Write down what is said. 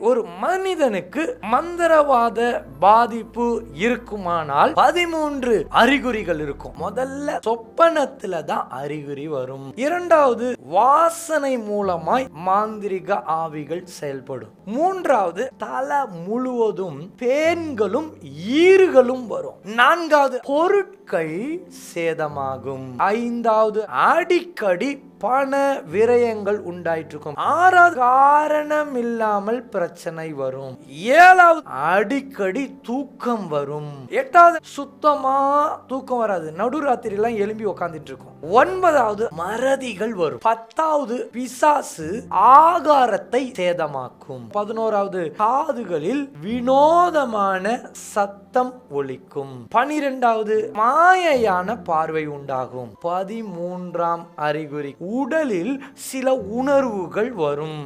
ஒரு மனிதனுக்கு மந்திரவாத பாதிப்பு இருக்குமானால் பதிமூன்று அறிகுறிகள் இருக்கும். முதல்ல சொப்பனத்துல தான் அறிகுறி வரும். இரண்டாவது வாசனை மூலமாய் மாந்திரிக ஆவிகள் செயல்படும். மூன்றாவது தலை முழுவதும் பேன்களும் ஈறுகளும் வரும். நான்காவது பொருட்கள் சேதமாகும். ஐந்தாவது அடிக்கடி பண விரயங்கள் உண்டாயிட்டு இருக்கும் ஆறாவது காரணம் இல்லாமல் பிரச்சனை வரும். ஏழாவது அடிக்கடி தூக்கம் வரும். எட்டாவது சுத்தமா தூக்கம் வராது. நடுராத்திரி எல்லாம் எழும்பி உக்காந்துட்டு இருக்கும் ஒன்பதாவது மறதிகள் வரும். பத்தாவது பிசாசு ஆகாரத்தை சேதமாக்கும். பதினோராவது காதுகளில் வினோதமான சத்தம் ஒழிக்கும் பனிரெண்டாவது மாயையான பார்வை உண்டாகும். பதிமூன்றாம் அறிகுறி உடலில் சில உணர்வுகள் வரும்.